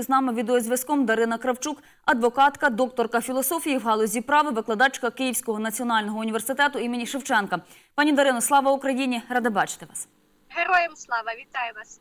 З нами відеозв'язком Дарина Кравчук, адвокатка, докторка філософії в галузі права, викладачка Київського національного університету імені Шевченка. Пані Дарино, слава Україні! Рада бачити вас. Героям слава, вітаю вас.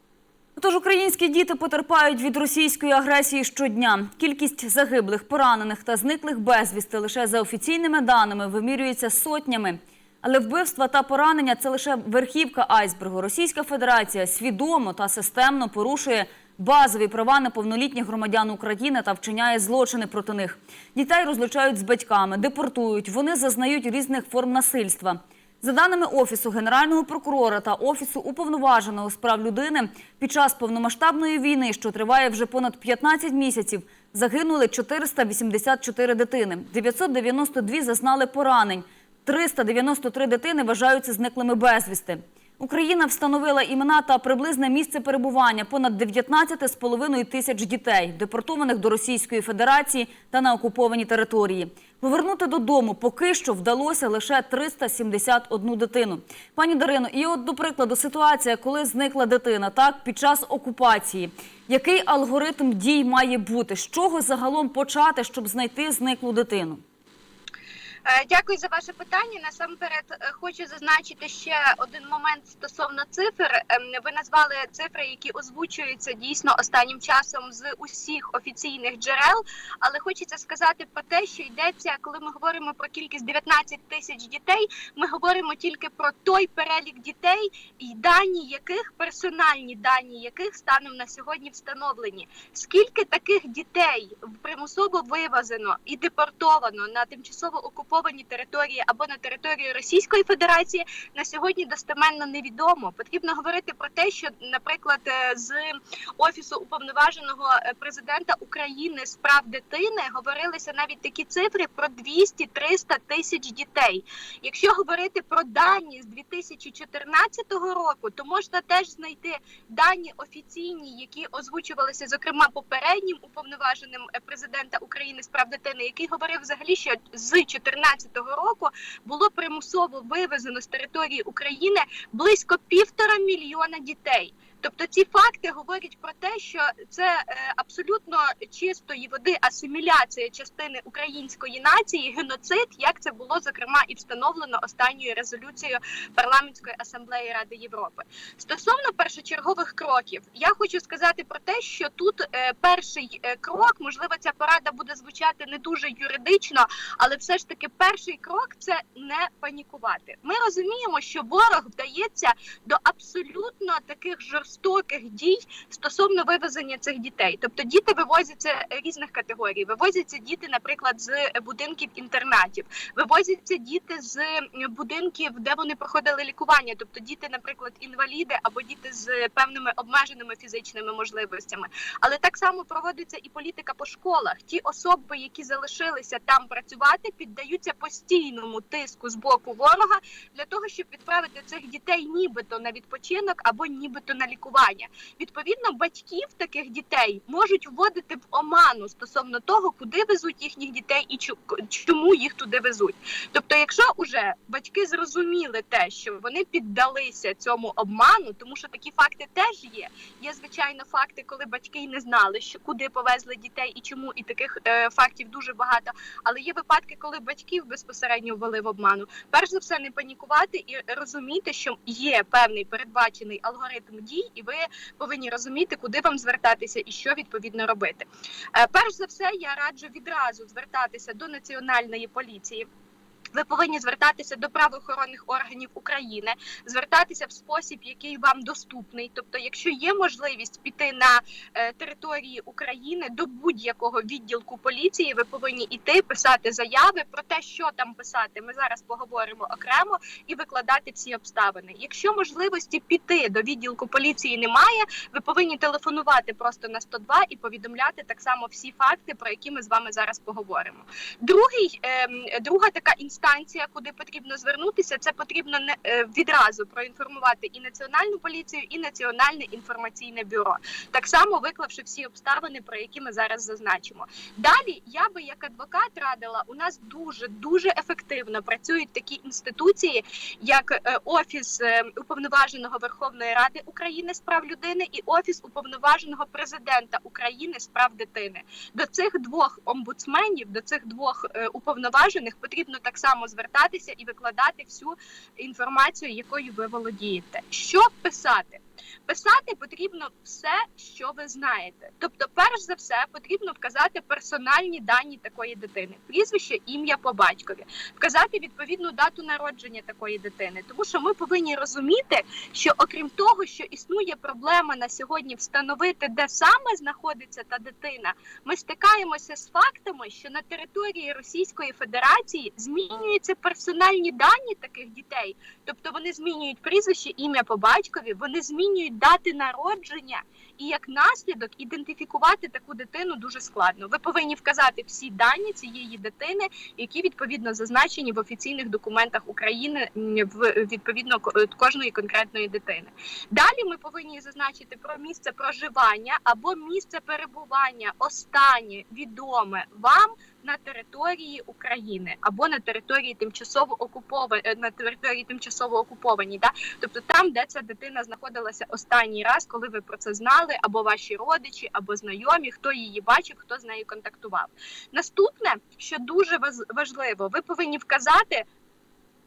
Тож українські діти потерпають від російської агресії щодня. Кількість загиблих, поранених та зниклих безвісти лише за офіційними даними вимірюється сотнями. Але вбивства та поранення це лише верхівка айсбергу. Російська Федерація свідомо та системно порушує базові права неповнолітніх громадян України та вчиняє злочини проти них. Дітей розлучають з батьками, депортують. Вони зазнають різних форм насильства. За даними Офісу Генерального прокурора та Офісу уповноваженого з прав людини, під час повномасштабної війни, що триває вже понад 15 місяців, загинули 484 дитини, 992 зазнали поранень, 393 дитини вважаються зниклими безвісти. Україна встановила імена та приблизне місце перебування понад 19,5 тисяч дітей, депортованих до Російської Федерації та на окуповані території. Повернути додому поки що вдалося лише 371 дитину. Пані Дарино, і от до прикладу ситуація, коли зникла дитина, так під час окупації. Який алгоритм дій має бути? З чого загалом почати, щоб знайти зниклу дитину? Е, Дякую за ваше питання. Насамперед е, хочу зазначити ще один момент стосовно цифр. Ем, Ви назвали цифри, які озвучуються дійсно останнім часом з усіх офіційних джерел. Але хочеться сказати про те, що йдеться, коли ми говоримо про кількість 19 тисяч дітей. Ми говоримо тільки про той перелік дітей, і дані яких персональні дані яких станом на сьогодні встановлені. Скільки таких дітей примусово вивезено і депортовано на тимчасово окуповані території або на територію Російської Федерації на сьогодні достеменно невідомо. Потрібно говорити про те, що, наприклад, е, з офісу уповноваженого е, президента України з прав дитини говорилися навіть такі цифри про 200-300 тисяч дітей. Якщо говорити про дані з 2014 року, то можна теж знайти дані офіційні, які озвучувалися зокрема попереднім уповноваженим е, президента України з прав дитини, який говорив взагалі, що з 2014 року було примусово вивезено з території України близько півтора мільйона дітей. Тобто ці факти говорять про те, що це е, абсолютно чистої води асиміляція частини української нації, геноцид, як це було зокрема і встановлено останньою резолюцією парламентської асамблеї Ради Європи. Стосовно першочергових кроків, я хочу сказати про те, що тут е, перший е, крок, можливо, ця порада буде звучати не дуже юридично, але все ж таки перший крок це не панікувати. Ми розуміємо, що ворог вдається до абсолютно таких жорстоких дій стосовно вивезення цих дітей. Тобто діти вивозяться різних категорій. Вивозяться діти, наприклад, з будинків інтернатів, вивозяться діти з будинків, де вони проходили лікування. Тобто діти, наприклад, інваліди або діти з певними обмеженими фізичними можливостями. Але так само проводиться і політика по школах. Ті особи, які залишилися там працювати, піддаються постійному тиску з боку ворога для того, щоб відправити цих дітей нібито на відпочинок або нібито на лікування. Відповідно, батьків таких дітей можуть вводити в оману стосовно того, куди везуть їхніх дітей і чому їх туди везуть. Тобто, якщо уже батьки зрозуміли те, що вони піддалися цьому обману, тому що такі факти теж є. Є звичайно факти, коли батьки й не знали, що куди повезли дітей і чому, і таких е, фактів дуже багато. Але є випадки, коли батьків безпосередньо ввели в обману. Перш за все, не панікувати і розуміти, що є певний передбачений алгоритм дій, і ви повинні розуміти, куди вам звертатися і що відповідно робити. Е, Перш за все, я раджу відразу звертатися до національної поліції. Ви повинні звертатися до правоохоронних органів України, звертатися в спосіб, який вам доступний. Тобто, якщо є можливість піти на е, території України до будь-якого відділку поліції, ви повинні іти писати заяви про те, що там писати. Ми зараз поговоримо окремо і викладати всі обставини. Якщо можливості піти до відділку поліції немає, ви повинні телефонувати просто на 102 і повідомляти так само всі факти, про які ми з вами зараз поговоримо. Другий ем, друга така інстанція інстанція, куди потрібно звернутися. Це потрібно не е, відразу проінформувати і національну поліцію, і національне інформаційне бюро, так само виклавши всі обставини, про які ми зараз зазначимо. Далі я би як адвокат радила, у нас дуже дуже ефективно працюють такі інституції, як е, офіс е, уповноваженого Верховної Ради України з прав людини і офіс уповноваженого президента України з прав дитини. До цих двох омбудсменів, до цих двох уповноважених потрібно так само звертатися і викладати всю інформацію, якою ви володієте. Що писати? Писати потрібно все, що ви знаєте. Тобто, перш за все, потрібно вказати персональні дані такої дитини: прізвище, ім'я по батькові, вказати відповідну дату народження такої дитини. Тому що ми повинні розуміти, що окрім того, що існує проблема на сьогодні встановити, де саме знаходиться та дитина, ми стикаємося з фактами, що на території Російської Федерації змінюються персональні дані таких дітей, тобто вони змінюють прізвище, ім'я по батькові, вони змінюють дати народження, і як наслідок ідентифікувати таку дитину дуже складно. Ви повинні вказати всі дані цієї дитини, які відповідно зазначені в офіційних документах України в відповідно кожної конкретної дитини. Далі ми повинні зазначити про місце проживання або місце перебування останнє відоме вам на території України або на території тимчасово окуповані на території тимчасово окупованій, да? тобто там, де ця дитина знаходилася останній раз, коли ви про це знали, або ваші родичі, або знайомі, хто її бачив, хто з нею контактував. Наступне, що дуже важливо, ви повинні вказати.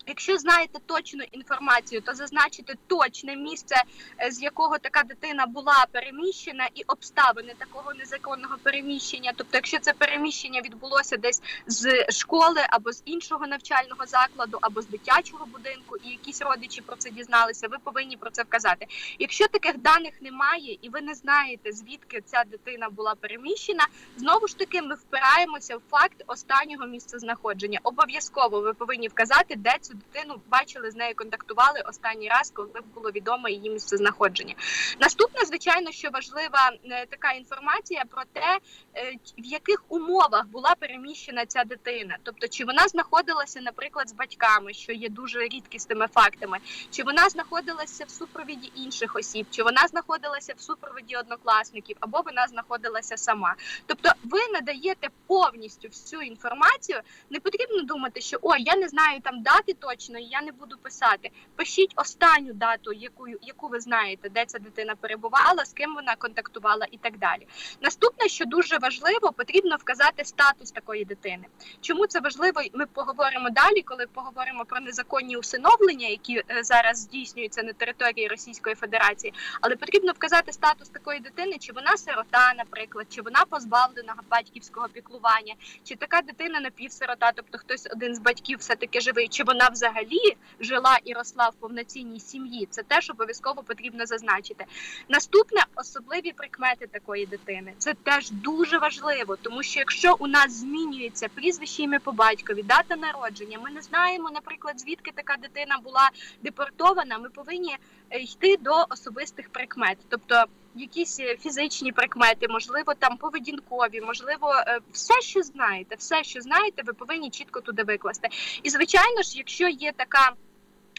Якщо знаєте точну інформацію, то зазначити точне місце, е, з якого така дитина була переміщена, і обставини такого незаконного переміщення. Тобто, якщо це переміщення відбулося десь з школи або з іншого навчального закладу, або з дитячого будинку, і якісь родичі про це дізналися, ви повинні про це вказати. Якщо таких даних немає, і ви не знаєте звідки ця дитина була переміщена, знову ж таки ми впираємося в факт останнього місця знаходження. Обов'язково ви повинні вказати, де цю дитину бачили, з нею контактували останній раз, коли було відомо її місце знаходження. Наступне, звичайно, що важлива е, така інформація про те, е, в яких умовах була переміщена ця дитина, тобто чи вона знаходилася, наприклад, з батьками, що є дуже рідкісними фактами, чи вона знаходилася в супровіді інших осіб, чи вона знаходилася в супроводі однокласників, або вона знаходилася сама. Тобто, ви надаєте повністю всю інформацію. Не потрібно думати, що ой, я не знаю там дати точно, я не буду писати. Пишіть останню дату, яку, яку ви знаєте, де ця дитина перебувала, з ким вона контактувала і так далі. Наступне, що дуже важливо, потрібно вказати статус такої дитини. Чому це важливо? Ми поговоримо далі, коли поговоримо про незаконні усиновлення, які е, зараз здійснюються на території Російської Федерації. Але потрібно вказати статус такої дитини, чи вона сирота, наприклад, чи вона позбавлена батьківського піклування, чи така дитина напівсирота, тобто хтось один з батьків все таки живий, чи вона взагалі жила і росла в повноцінній сім'ї. Це теж обов'язково потрібно зазначити. Наступне особливі прикмети такої дитини. Це теж дуже важливо, тому що якщо у нас змінюється прізвище ім'я по батькові, дата народження, ми не знаємо, наприклад, звідки така дитина була депортована. Ми повинні йти до особистих прикмет, тобто якісь е, фізичні прикмети, можливо, там поведінкові, можливо, е, все, що знаєте, все, що знаєте, ви повинні чітко туди викласти. І звичайно ж, якщо є така.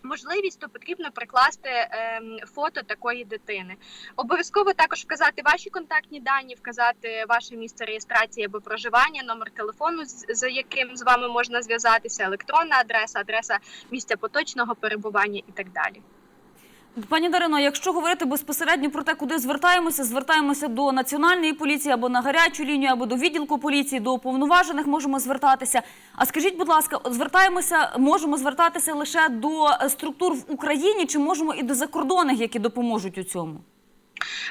Можливість, то потрібно прикласти ем, фото такої дитини. Обов'язково також вказати ваші контактні дані, вказати ваше місце реєстрації або проживання, номер телефону, за яким з вами можна зв'язатися, електронна адреса, адреса місця поточного перебування і так далі. Пані Дарино, якщо говорити безпосередньо про те, куди звертаємося, звертаємося до національної поліції або на гарячу лінію, або до відділку поліції, до уповноважених можемо звертатися. А скажіть, будь ласка, звертаємося, можемо звертатися лише до структур в Україні, чи можемо і до закордонних, які допоможуть у цьому?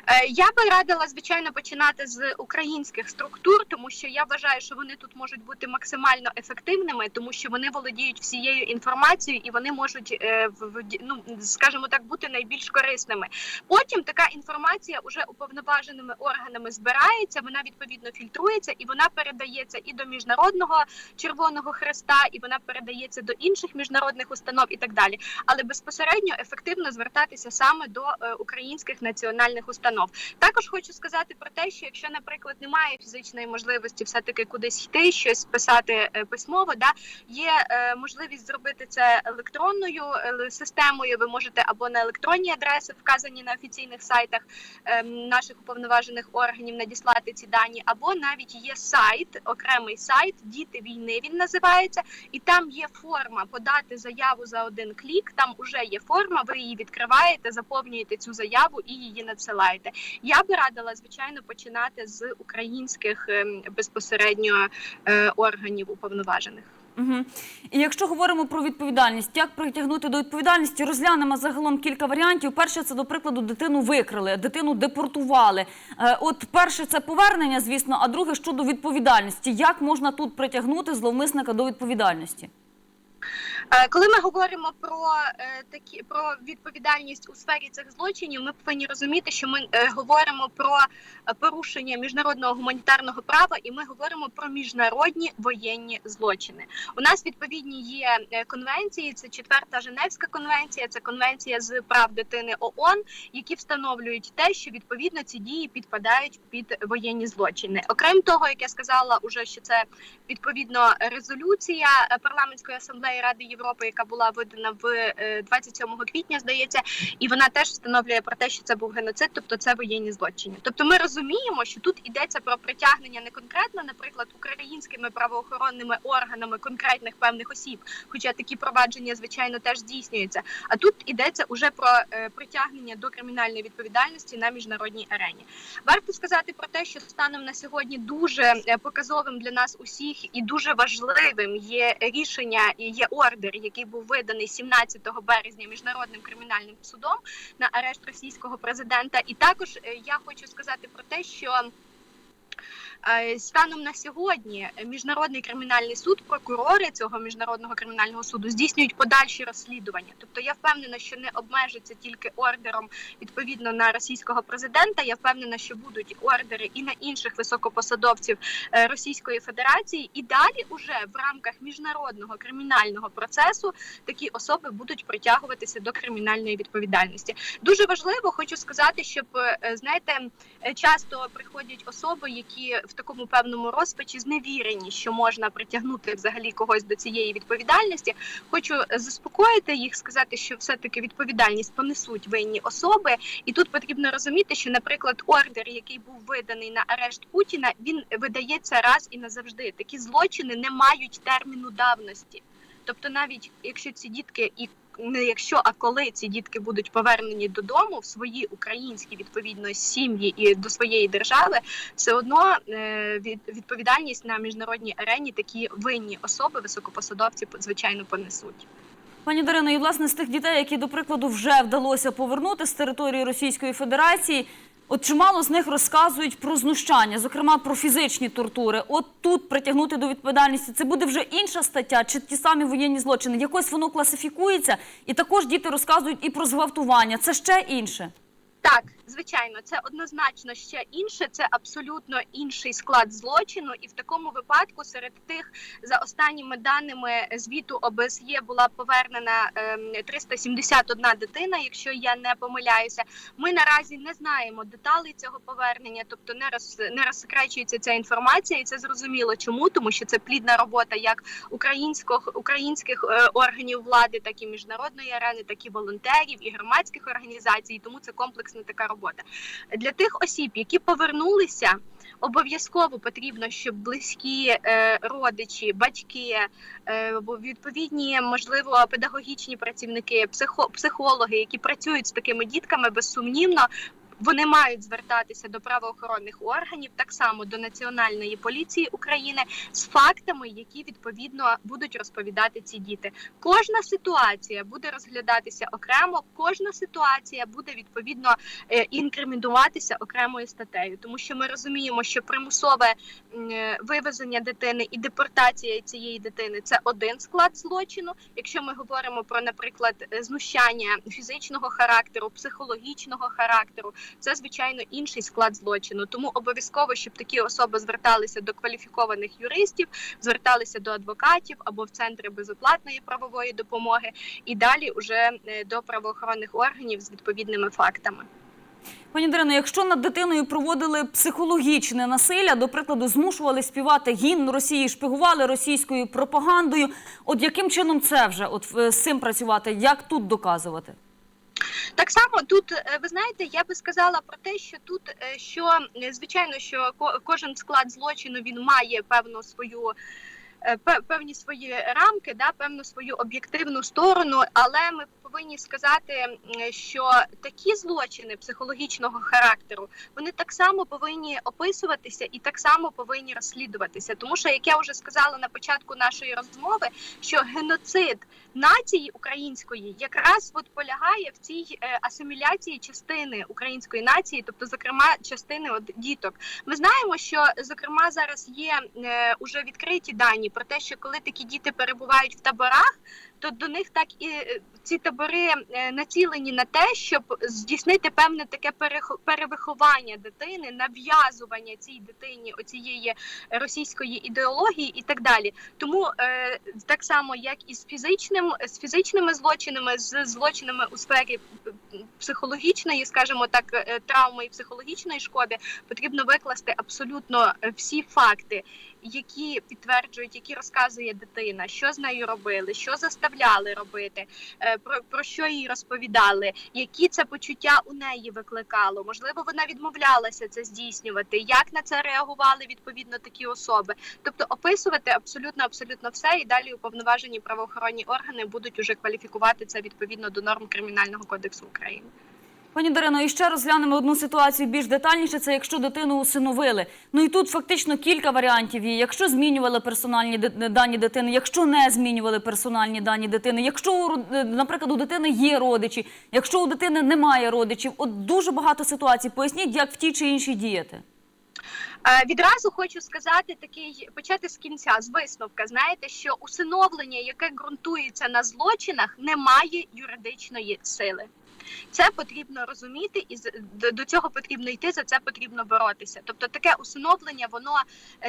Е, Я би радила звичайно починати з українських структур, тому що я вважаю, що вони тут можуть бути максимально ефективними, тому що вони володіють всією інформацією і вони можуть е, ну скажімо так бути найбільш корисними. Потім така інформація уже уповноваженими органами збирається, вона відповідно фільтрується і вона передається і до міжнародного Червоного Хреста, і вона передається до інших міжнародних установ і так далі. Але безпосередньо ефективно звертатися саме до е, українських національних установ. Установ. Також хочу сказати про те, що якщо, наприклад, немає фізичної можливості все таки кудись йти, щось писати е, письмово, да є е, можливість зробити це електронною е, системою. Ви можете або на електронні адреси, вказані на офіційних сайтах е, наших уповноважених органів, надіслати ці дані, або навіть є сайт, окремий сайт Діти війни він називається, і там є форма подати заяву за один клік. Там уже є форма, ви її відкриваєте, заповнюєте цю заяву і її надсилаєте. Я би радила звичайно починати з українських ем, безпосередньо е, органів уповноважених. Угу. І якщо говоримо про відповідальність, як притягнути до відповідальності, розглянемо загалом кілька варіантів. Перше, це до прикладу, дитину викрали, дитину депортували. Е, От перше це повернення, звісно, а друге щодо відповідальності. Як можна тут притягнути зловмисника до відповідальності? Е, Коли ми говоримо про е, такі про відповідальність у сфері цих злочинів, ми повинні розуміти, що ми е, говоримо про порушення міжнародного гуманітарного права, і ми говоримо про міжнародні воєнні злочини. У нас відповідні є конвенції. Це четверта Женевська конвенція, це конвенція з прав дитини ООН, які встановлюють те, що відповідно ці дії підпадають під воєнні злочини. Окрім того, як я сказала, уже що це відповідно резолюція парламентської асамблеї Ради яка була видана в е, 27 квітня, здається, і вона теж встановлює про те, що це був геноцид, тобто це воєнні злочини. Тобто, ми розуміємо, що тут йдеться про притягнення не конкретно, наприклад, українськими правоохоронними органами конкретних певних осіб, хоча такі провадження, звичайно, теж здійснюються. А тут йдеться уже про е, притягнення до кримінальної відповідальності на міжнародній арені. Варто сказати про те, що станом на сьогодні дуже е, показовим для нас усіх і дуже важливим є рішення і є ордер, який був виданий 17 березня міжнародним кримінальним судом на арешт російського президента. І також е, я хочу сказати про те, що. Е, Станом на сьогодні міжнародний кримінальний суд, прокурори цього міжнародного кримінального суду здійснюють подальші розслідування. Тобто я впевнена, що не обмежиться тільки ордером відповідно на російського президента. Я впевнена, що будуть ордери і на інших високопосадовців е, Російської Федерації. І далі, уже в рамках міжнародного кримінального процесу, такі особи будуть притягуватися до кримінальної відповідальності. Дуже важливо, хочу сказати, щоб е, знаєте, е, часто приходять особи, які в такому певному розпачі зневірені, що можна притягнути взагалі когось до цієї відповідальності. Хочу заспокоїти їх, сказати, що все-таки відповідальність понесуть винні особи, і тут потрібно розуміти, що, наприклад, ордер, який був виданий на арешт Путіна, він видається раз і назавжди. Такі злочини не мають терміну давності. Тобто, навіть якщо ці дітки і не якщо, а коли ці дітки будуть повернені додому в свої українські відповідно сім'ї і до своєї держави, все одно е, від відповідальність на міжнародній арені такі винні особи, високопосадовці, звичайно, понесуть. Пані Дарино, і власне з тих дітей, які до прикладу вже вдалося повернути з території Російської Федерації. От чимало з них розказують про знущання, зокрема про фізичні тортури. От тут притягнути до відповідальності це буде вже інша стаття, чи ті самі воєнні злочини. Якось воно класифікується, і також діти розказують і про зґвалтування. Це ще інше. Так, звичайно, це однозначно ще інше. Це абсолютно інший склад злочину, і в такому випадку серед тих за останніми даними звіту ОБСЄ була повернена ем, 371 дитина. Якщо я не помиляюся, ми наразі не знаємо деталей цього повернення, тобто не роз не розсекречується ця інформація, і це зрозуміло. Чому тому, що це плідна робота як українських українських е, органів влади, так і міжнародної арени, так і волонтерів і громадських організацій. Тому це комплексна така робота для тих осіб, які повернулися. Обов'язково потрібно, щоб близькі е, родичі, батьки, е, відповідні, можливо, педагогічні працівники, психо, психологи, які працюють з такими дітками, безсумнівно. Вони мають звертатися до правоохоронних органів, так само до Національної поліції України з фактами, які відповідно будуть розповідати ці діти. Кожна ситуація буде розглядатися окремо, кожна ситуація буде відповідно е, інкримінуватися окремою статтею, тому що ми розуміємо, що примусове е, вивезення дитини і депортація цієї дитини це один склад злочину. Якщо ми говоримо про, наприклад, е, знущання фізичного характеру, психологічного характеру, це звичайно інший склад злочину. Тому обов'язково, щоб такі особи зверталися до кваліфікованих юристів, зверталися до адвокатів або в центри безоплатної правової допомоги, і далі уже е, до правоохоронних органів з відповідними фактами. Пані Дарино, якщо над дитиною проводили психологічне насилля, до прикладу, змушували співати гімн Росії, шпигували російською пропагандою. От яким чином це вже от е, з цим працювати? Як тут доказувати? Так само тут е, ви знаєте, я би сказала про те, що тут е, що е, звичайно, що ко- кожен склад злочину він має певну свою. Певні свої рамки, да, певну свою об'єктивну сторону, але ми повинні сказати, що такі злочини психологічного характеру вони так само повинні описуватися і так само повинні розслідуватися. Тому що, як я вже сказала на початку нашої розмови, що геноцид нації української якраз от полягає в цій е, асиміляції частини української нації, тобто, зокрема, частини от діток. Ми знаємо, що зокрема зараз є е, уже відкриті дані про те, що коли такі діти перебувають в таборах. То до них так і е, ці табори е, націлені на те, щоб здійснити певне таке перевиховання дитини, нав'язування цій дитині оцієї російської ідеології і так далі. Тому е, так само, як і з фізичним з фізичними злочинами, з злочинами у сфері п- психологічної, скажімо так, е, травми і психологічної шкоди, потрібно викласти абсолютно е, всі факти, які підтверджують, які розказує дитина, що з нею робили, що заставляли робити, е, про, про що їй розповідали, які це почуття у неї викликало. Можливо, вона відмовлялася це здійснювати, як на це реагували відповідно такі особи. Тобто описувати абсолютно абсолютно все, і далі уповноважені правоохоронні органи будуть уже кваліфікувати це відповідно до норм кримінального кодексу України. Пані Дарино, і ще розглянемо одну ситуацію більш детальніше. Це якщо дитину усиновили. Ну і тут фактично кілька варіантів є. Якщо змінювали персональні дані дитини, якщо не змінювали персональні дані дитини, якщо е, наприклад у дитини є родичі, якщо у дитини немає родичів, от дуже багато ситуацій. Поясніть, як в тій чи іншій діяти. Е, Відразу хочу сказати такий почати з кінця, з висновка. Знаєте, що усиновлення, яке ґрунтується на злочинах, не має юридичної сили. Це потрібно розуміти, і до, цього потрібно йти. За це потрібно боротися. Тобто, таке усиновлення воно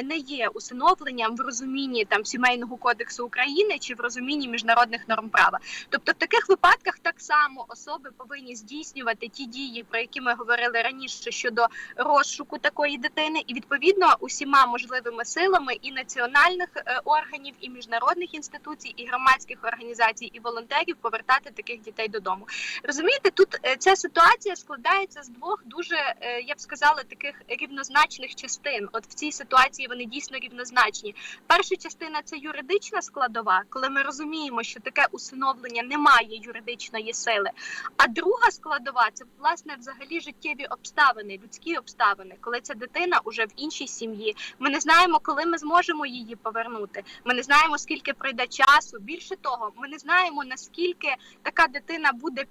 не є усиновленням в розумінні там сімейного кодексу України чи в розумінні міжнародних норм права. Тобто, в таких випадках так само особи повинні здійснювати ті дії, про які ми говорили раніше щодо розшуку такої дитини, і відповідно усіма можливими силами і національних е, органів, і міжнародних інституцій, і громадських організацій, і волонтерів повертати таких дітей додому. Розумієте, тут е, ця ситуація складається з двох дуже, е, я б сказала, таких рівнозначних частин. От в цій ситуації вони дійсно рівнозначні. Перша частина це юридична складова, коли ми розуміємо, що таке усиновлення не має юридичної сили. А друга складова це власне взагалі життєві обставини, людські обставини, коли ця дитина уже в іншій сім'ї. Ми не знаємо, коли ми зможемо її повернути. Ми не знаємо, скільки пройде часу. Більше того, ми не знаємо наскільки така дитина буде.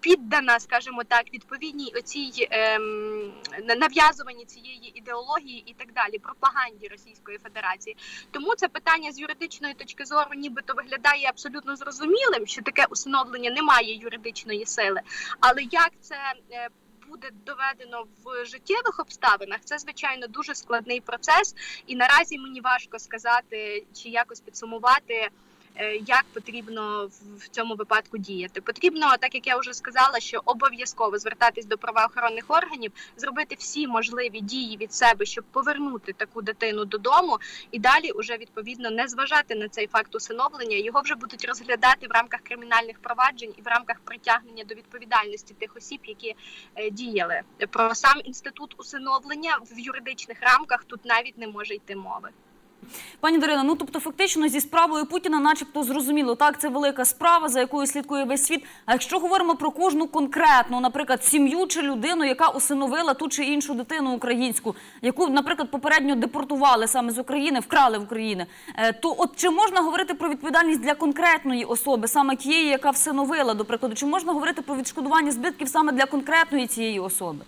Піддана, скажімо так, відповідній оцій ем, нав'язуванні цієї ідеології і так далі, пропаганді Російської Федерації. Тому це питання з юридичної точки зору, нібито виглядає абсолютно зрозумілим, що таке усиновлення не має юридичної сили. Але як це е, буде доведено в життєвих обставинах, це звичайно дуже складний процес, і наразі мені важко сказати чи якось підсумувати. Е, Як потрібно в- цьому випадку діяти? Потрібно, так як я вже сказала, що обов'язково звертатись до правоохоронних органів, зробити всі можливі дії від себе, щоб повернути таку дитину додому, і далі уже відповідно не зважати на цей факт усиновлення. Його вже будуть розглядати в рамках кримінальних проваджень і в рамках притягнення до відповідальності тих осіб, які е, діяли. Про сам інститут усиновлення в юридичних рамках тут навіть не може йти мови. Пані Дарина, ну тобто фактично зі справою Путіна, начебто, зрозуміло, так це велика справа, за якою слідкує весь світ. А якщо говоримо про кожну конкретну, наприклад, сім'ю чи людину, яка усиновила ту чи іншу дитину українську, яку, наприклад, попередньо депортували саме з України, вкрали в України, е, то от чи можна говорити про відповідальність для конкретної особи, саме тієї, яка всиновила, до прикладу, чи можна говорити про відшкодування збитків саме для конкретної цієї особи?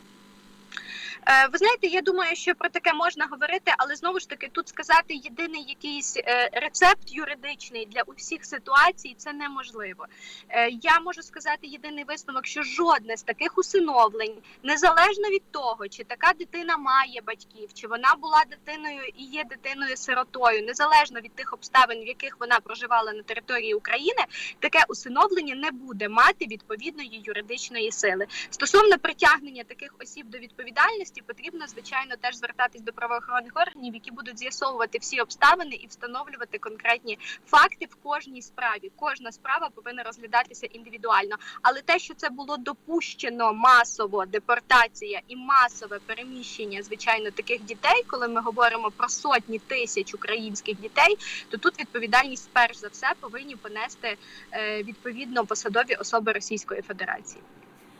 Е, Ви знаєте, я думаю, що про таке можна говорити, але знову ж таки тут сказати єдиний якийсь е, рецепт юридичний для усіх ситуацій це неможливо. Е, Я можу сказати єдиний висновок, що жодне з таких усиновлень, незалежно від того, чи така дитина має батьків, чи вона була дитиною і є дитиною сиротою, незалежно від тих обставин, в яких вона проживала на території України, таке усиновлення не буде мати відповідної юридичної сили. Стосовно притягнення таких осіб до відповідальності, потрібно звичайно теж звертатись до правоохоронних органів, які будуть з'ясовувати всі обставини і встановлювати конкретні факти в кожній справі. Кожна справа повинна розглядатися індивідуально. Але те, що це було допущено масово депортація і масове переміщення, звичайно, таких дітей, коли ми говоримо про сотні тисяч українських дітей, то тут відповідальність перш за все повинні понести е, відповідно посадові особи Російської Федерації.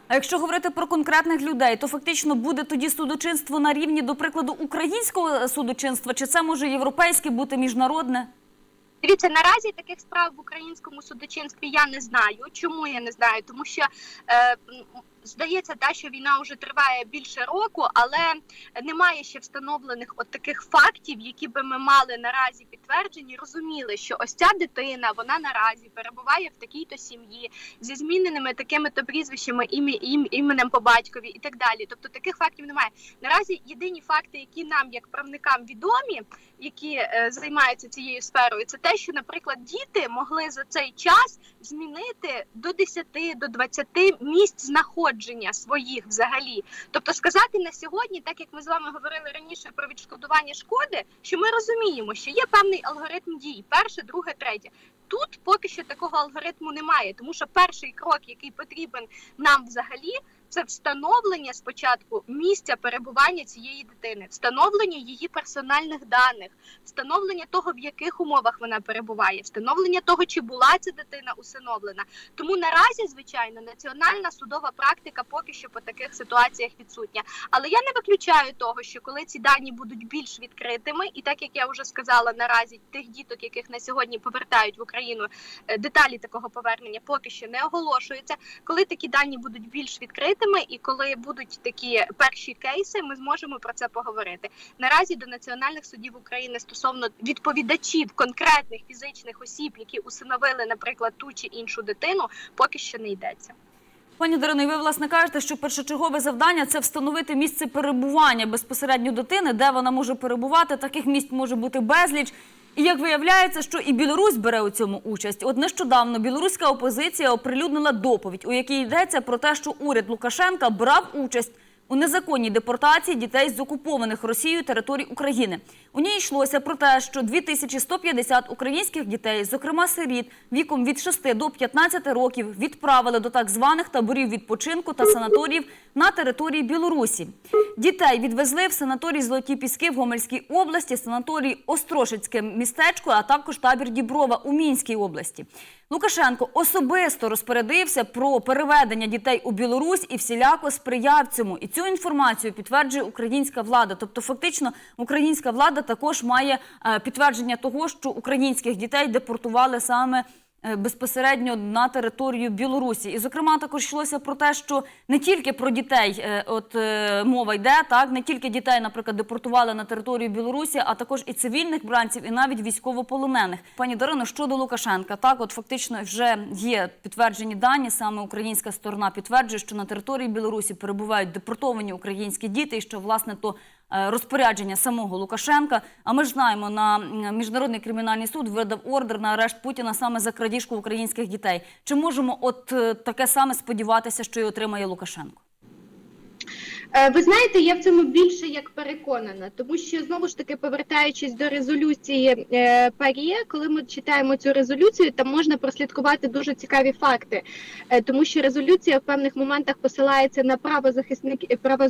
А якщо говорити про конкретних людей, то фактично буде тоді судочинство на рівні, до прикладу, українського судочинства, чи це може європейське бути міжнародне? Дивіться, наразі таких справ в українському судочинстві я не знаю. Чому я не знаю? Тому що е, здається, та що війна вже триває більше року, але немає ще встановлених от таких фактів, які би ми мали наразі підтверджені, розуміли, що ось ця дитина вона наразі перебуває в такій-то сім'ї зі зміненими такими-то прізвищами, ім'я ім, іменем по батькові і так далі. Тобто таких фактів немає. Наразі єдині факти, які нам, як правникам, відомі, які е, займаються цією сферою, це те, що, наприклад, діти могли за цей час змінити до 10, до 20 місць знаходження своїх взагалі. Тобто сказати на сьогодні, так як ми з вами говорили раніше про відшкодування шкоди, що ми розуміємо, що є певний алгоритм дій: перше, друге, третє. Тут поки що такого алгоритму немає, тому що перший крок, який потрібен нам взагалі, це встановлення спочатку місця перебування цієї дитини, встановлення її персональних даних, встановлення того, в яких умовах вона перебуває, встановлення того, чи була ця дитина усиновлена. Тому наразі, звичайно, національна судова практика поки що по таких ситуаціях відсутня. Але я не виключаю того, що коли ці дані будуть більш відкритими, і так як я вже сказала, наразі тих діток, яких на сьогодні повертають в Україну, е, деталі такого повернення поки що не оголошуються. Коли такі дані будуть більш відкритими, і коли будуть такі перші кейси, ми зможемо про це поговорити. Наразі до національних судів України стосовно відповідачів конкретних фізичних осіб, які усиновили, наприклад, ту чи іншу дитину, поки що не йдеться. Пані Дарино, ви власне кажете, що першочергове завдання це встановити місце перебування безпосередньо дитини, де вона може перебувати. Таких місць може бути безліч. І як виявляється, що і Білорусь бере у цьому участь. От нещодавно білоруська опозиція оприлюднила доповідь, у якій йдеться про те, що уряд Лукашенка брав участь у незаконній депортації дітей з окупованих Росією територій України. У ній йшлося про те, що 2150 українських дітей, зокрема сиріт, віком від 6 до 15 років, відправили до так званих таборів відпочинку та санаторіїв на території Білорусі. Дітей відвезли в санаторій Золоті Піски в Гомельській області, санаторій Острошицьке містечко, а також табір Діброва у Мінській області. Лукашенко особисто розпорядився про переведення дітей у Білорусь і всіляко сприяв цьому. І цю інформацію підтверджує українська влада. Тобто, фактично, українська влада також має е, підтвердження того, що українських дітей депортували саме безпосередньо на територію Білорусі. І, зокрема, також йшлося про те, що не тільки про дітей е, от е, мова йде, так не тільки дітей, наприклад, депортували на територію Білорусі, а також і цивільних бранців, і навіть військовополонених. Пані Дарино, щодо Лукашенка, так от фактично вже є підтверджені дані. Саме українська сторона підтверджує, що на території Білорусі перебувають депортовані українські діти, і що власне то е, розпорядження самого Лукашенка. А ми ж знаємо, на міжнародний кримінальний суд видав ордер на арешт Путіна саме за крадіжку українських дітей. Чи можемо от е, таке саме сподіватися, що й отримає Лукашенко? Е, Ви знаєте, я в цьому більше як переконана, тому що знову ж таки повертаючись до резолюції е, ПАРЄ, коли ми читаємо цю резолюцію, там можна прослідкувати дуже цікаві факти, Е, тому що резолюція в певних моментах посилається на правозахисники право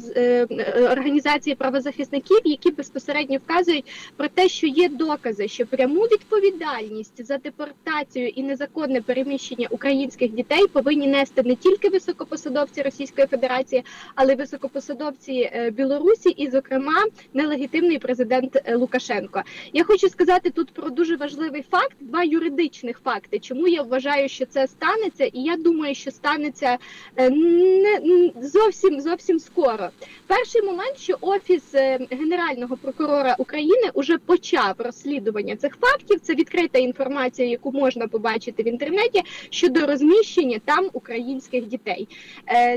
організації правозахисників, які безпосередньо вказують про те, що є докази, що пряму відповідальність за депортацію і незаконне переміщення українських дітей повинні нести не тільки високопосадовці Російської Федерації, але й високопосадовці посадовці е, Білорусі, і, зокрема, нелегітимний президент е, Лукашенко. Я хочу сказати тут про дуже важливий факт, два юридичних факти. Чому я вважаю, що це станеться, і я думаю, що станеться е, не зовсім зовсім скоро. Перший момент, що офіс генерального прокурора України уже почав розслідування цих фактів. Це відкрита інформація, яку можна побачити в інтернеті щодо розміщення там українських дітей.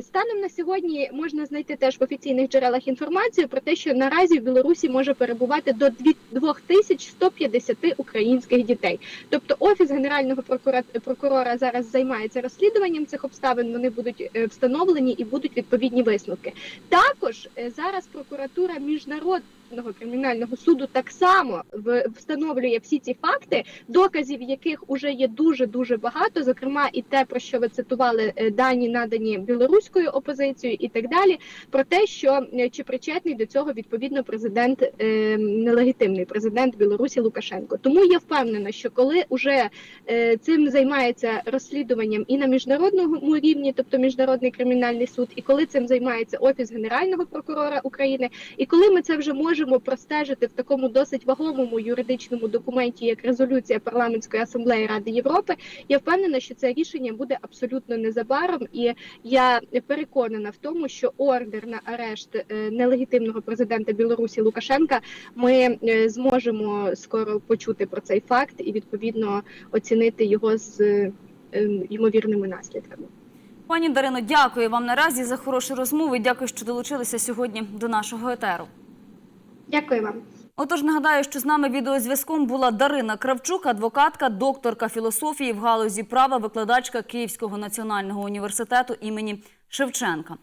Станом на сьогодні можна знайти теж в офіційних джерелах інформацію про те, що наразі в Білорусі може перебувати до дві- 2150 українських дітей. Тобто офіс генерального прокурора зараз займається розслідуванням цих обставин. Вони будуть е, встановлені і будуть відповідні висновки. Також е, зараз прокуратура міжнародного кримінального суду так само встановлює всі ці факти, доказів яких уже є дуже дуже багато. Зокрема, і те, про що ви цитували, е, дані надані білоруською опозицією, і так далі, про те, що е, чи причетний до цього відповідно президент е, нелегітимний президент Білорусі Лукашенко. Тому я впевнена, що коли уже е, цим займається розслідуванням і на міжнародному рівні, тобто міжнародний кримінальний суд, і коли цим займається офіс генерального прокурора України, і коли ми це вже можемо простежити в такому досить вагомому юридичному документі, як резолюція парламентської асамблеї Ради Європи, я впевнена, що це рішення буде абсолютно незабаром, і я переконана в тому, що ордер на арешт е, нелегітимного президента Білорусі Лукашенка ми е, зможемо скоро почути про цей факт і відповідно оцінити його з е, ймовірними наслідками. Пані Дарино, дякую вам наразі за хорошу розмову. і Дякую, що долучилися сьогодні до нашого етеру. Дякую вам. Отож, нагадаю, що з нами відеозв'язком була Дарина Кравчук, адвокатка, докторка філософії в галузі права, викладачка Київського національного університету імені Шевченка.